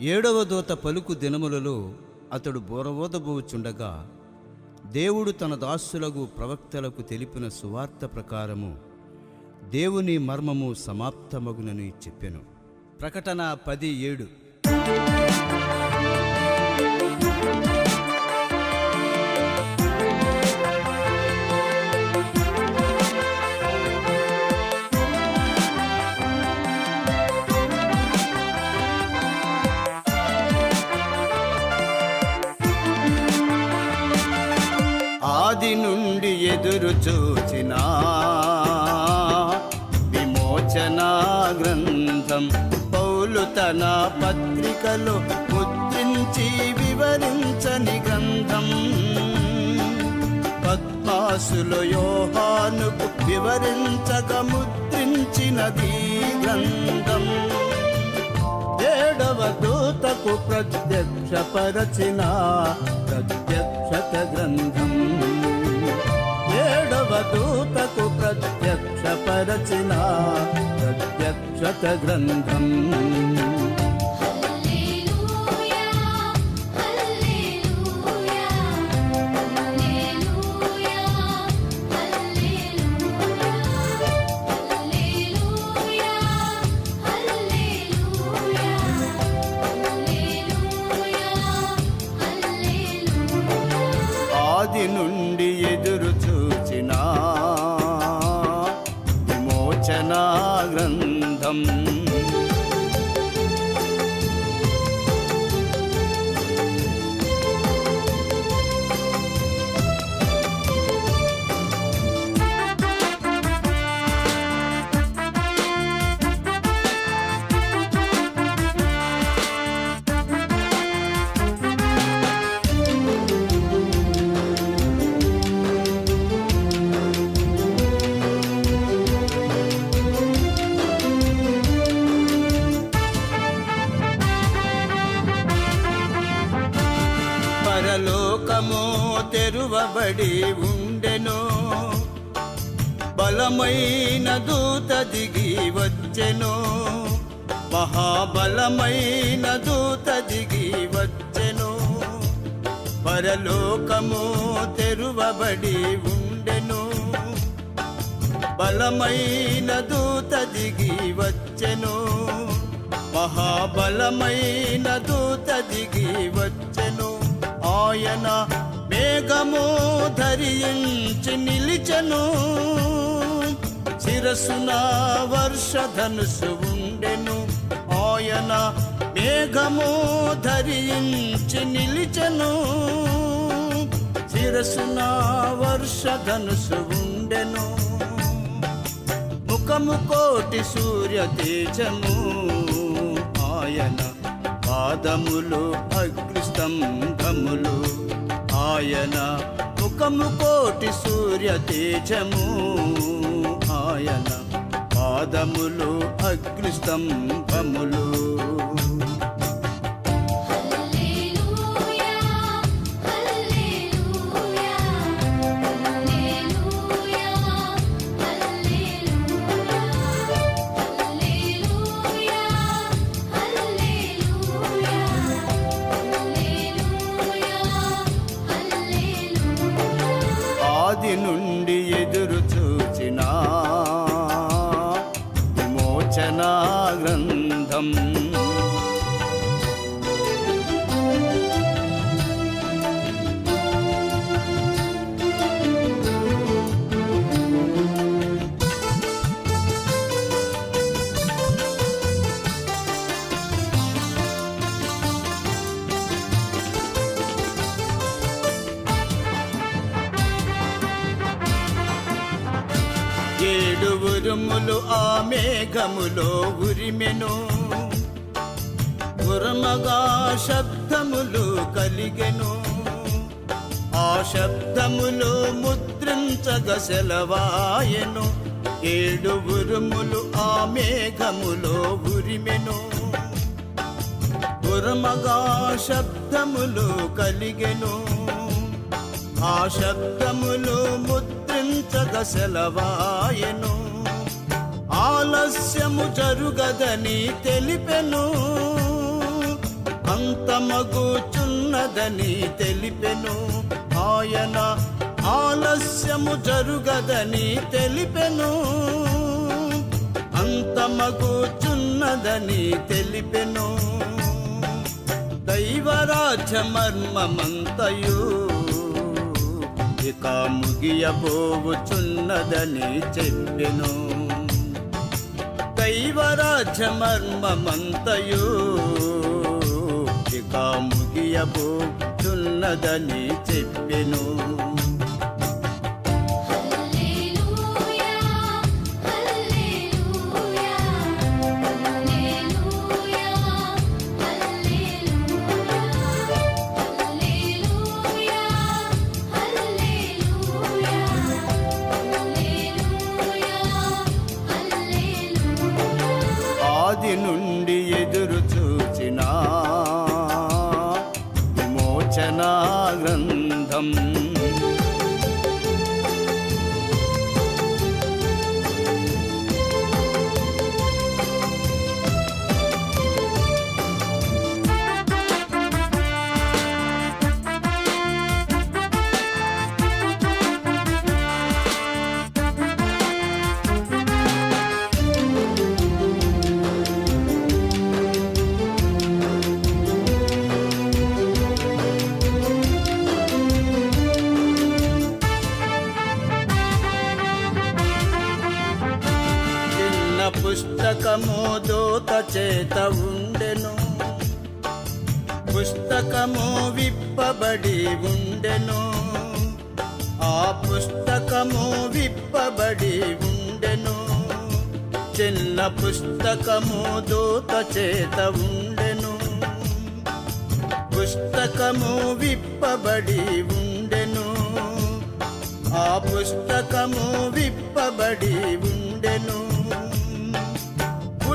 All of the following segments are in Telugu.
ఏడవ దూత పలుకు దినములలో అతడు బోరవోదబోచుండగా దేవుడు తన దాసులకు ప్రవక్తలకు తెలిపిన సువార్త ప్రకారము దేవుని మర్మము సమాప్తమగునని చెప్పెను. ప్రకటన పది ఏడు ఎదురు చూచినా. విమోచనా గ్రంథం పౌలు తన పత్రికలో ముద్రించి వివరించని గ్రంథం. పద్మాసులో యోహానుకు వివరించక ముద్రించినది గ్రంథం. ఏడవ దూతకు ప్రత్యక్షపరచిన ప్రత్యక్షత గ్రంథం. ఏడవ దూతకు ప్రత్యక్షపరచిన ప్రత్యక్షత గ్రంథం. ఆది నుండి ఎదురు విమోచనా గ్రంథం. తెరువబడి ఉండెను. బలమైన దూత దిగి వచ్చెను. మహాబలమైన దూత దిగి వచ్చెను. పరలోకము తెరువబడి ఉండెను. బలమైన దూత దిగి వచ్చెను. మహాబలమైన దూత దిగి వచ్చెను. ఆయన మేఘము ధరించి నిలిచను. శిరసున వర్షధనుసు ఉండెను. ఆయన మేఘము ధరించి నిలిచను. శిరసున వర్షధనుసు ఉండెను. ముఖము కోటి సూర్య తేజము. ఆయన పాదములు అగ్నిస్తంభములు. ఆయన ముఖము కోటి సూర్య తేజము. ఆయన పాదములు అగ్నిస్తంభములు. హల్లెలూయా నుండి ఎదురు చూచిన. విమోచనా గ్రంథం మేఘములో ఉరిమెను. ఉరమగా శబ్దములు కలిగెను. ఆ శబ్దములు ముద్రించగ సెలవాయెను. ఏడు ఉరుములు ఆ మేఘములో ఉరిమెను. ఉరమగా శబ్దములు కలిగెను. ఆ శబ్దములు ముద్రించగ సెలవాయెను. ఆలస్యము జరుగదని తెలిపెను. అంతమగుచున్నదని తెలిపెను. ఆయన ఆలస్యము జరుగదని తెలిపెను. అంతమగుచున్నదని తెలిపెను. దైవరాజ్యమర్మమంతయు ఇక ముగియబోవుచున్నదని చెప్పెను. దైవరాజ్యమర్మమంతయు ఇక ముగియబోచున్నదని చెప్పెను. దూత చేత ఉండెను. పుస్తకము విప్పబడి ఉండెను. ఆ పుస్తకము విప్పబడి ఉండెను. చిన్న పుస్తకము దూత చేత ఉండెను. పుస్తకము విప్పబడి ఉండెను. ఆ పుస్తకము విప్పబడి ఉండెను.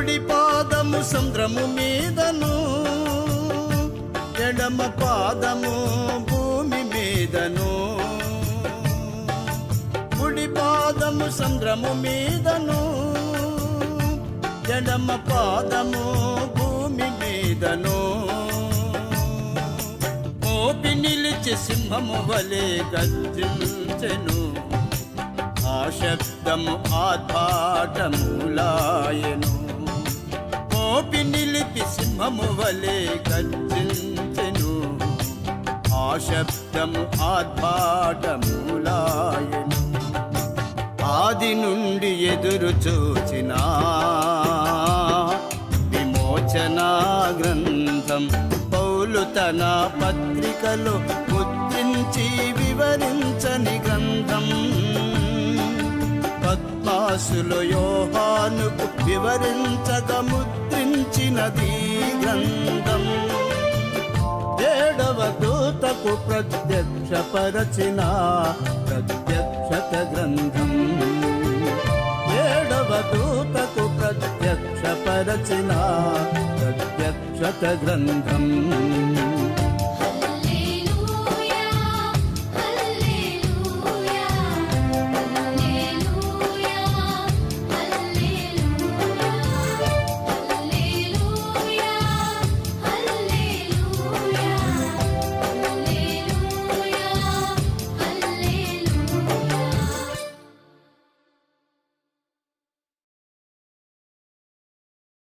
కుడి పాదము సముద్రము మీదను ఎడమ పాదము భూమి మీదను. కుడి పాదము సముద్రము మీదను ఎడమ పాదము భూమి మీదను. మోపి నిలిచి సింహము వలె గర్జించెను ఆ శబ్దము ఆర్భాటములాయను నోపి నిలిపి సింహము వలె గర్జించెను. ఆ శబ్దము ఆర్భాటములాయను ఆది నుండి ఎదురు చూచిన. విమోచనా గ్రంథం పౌలు తన పత్రికలో ముద్రించి వివరించని గ్రంథం. దాసులు యోహానుకు వివరించగా ముద్రించినది గ్రంథం. ఏడవ దూతకు ప్రత్యక్షపరచిన ప్రత్యక్షత గ్రంథం. ఏడవ దూతకు ప్రత్యక్షపరచిన ప్రత్యక్షత గ్రంథం.